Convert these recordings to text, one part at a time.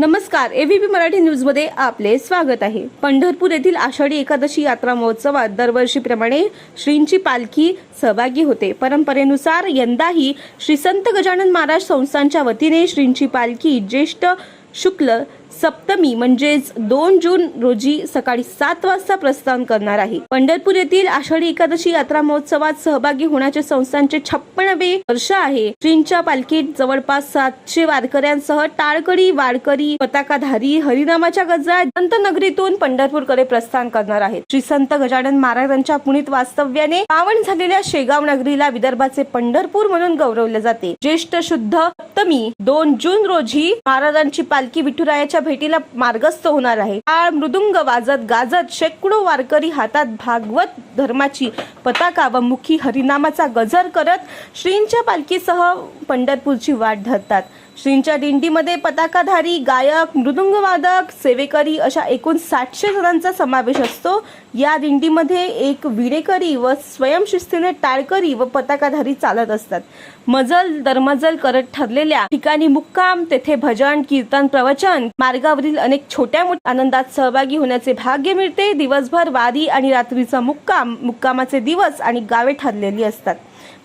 नमस्कार एव्हीपी मराठी न्यूजमध्ये आपले स्वागत आहे. पंढरपूर येथील आषाढी एकादशी यात्रा महोत्सवात दरवर्षीप्रमाणे श्रींची पालखी सहभागी होते. परंपरेनुसार यंदाही श्री संत गजानन महाराज संस्थांच्या वतीने श्रींची पालखी ज्येष्ठ शुक्ल सप्तमी म्हणजेच दोन जून रोजी सकाळी सात वाजता प्रस्थान करणार आहे. पंढरपूर येथील आषाढी एकादशी यात्रा महोत्सवात सहभागी होण्याचे संस्थांचे छप्पनवे वर्ष आहे. श्रींच्या पालखीत जवळपास सातशे वारकऱ्यांसह टाळकरी वारकरी पताकाधारी हरिनामाच्या गजरात संत नगरीतून पंढरपूरकडे प्रस्थान करणार आहेत. श्री संत गजानन महाराजांच्या पुणीत वास्तव्याने पावन झालेल्या शेगाव नगरीला विदर्भाचे पंढरपूर म्हणून गौरवले जाते. ज्येष्ठ शुद्ध सप्तमी दोन जून रोजी महाराजांची पालखी विठुरायाच्या भेटीला मार्गस्थ होणार आहे. टाळ मृदुंग वाजत गाजत शेकडो वारकरी हातात भागवत धर्माची पताका व मुखी हरिनामाचा गजर करत श्रींच्या पालखीसह पंढरपूरची वाट धरतात. श्रींच्या दिंडीमध्ये पताकाधारी गायक मृदुंगवादक सेवेकरी अशा एकूण सातशे जणांचा समावेश असतो. या दिंडीमध्ये एक विणेकरी व स्वयंशिस्तीने टाळकरी व पताकाधारी चालत असतात. मजल दरमजल करत ठरलेल्या ठिकाणी मुक्काम तेथे भजन कीर्तन प्रवचन मार्गावरील अनेक छोट्या मोठ्या आनंदात सहभागी होण्याचे भाग्य मिळते. दिवसभर वारी आणि रात्रीचा मुक्काम मुक्कामाचे दिवस आणि गावे ठरलेली असतात.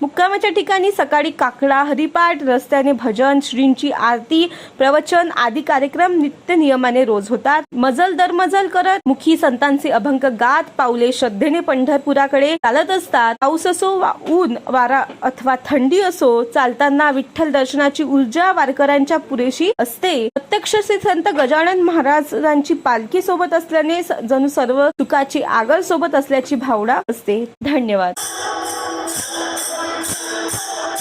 मुक्कामाच्या ठिकाणी सकाळी काकडा हरिपाठ रस्त्याने भजन श्रींची आरती प्रवचन आदी कार्यक्रम नित्य नियमाने रोज होतात. मजल दर मजल करत मुखी संतांचे अभंग गात पावले श्रद्धेने पंढरपुराकडे चालत असतात. पाऊस असो वा ऊन वारा अथवा थंडी असो चालताना विठ्ठल दर्शनाची ऊर्जा वारकऱ्यांच्या पुरेशी असते. प्रत्यक्ष श्री संत गजानन महाराजांची पालखी सोबत असल्याने जणू सर्व सुखाची आगळ सोबत असल्याची भावना असते. धन्यवाद.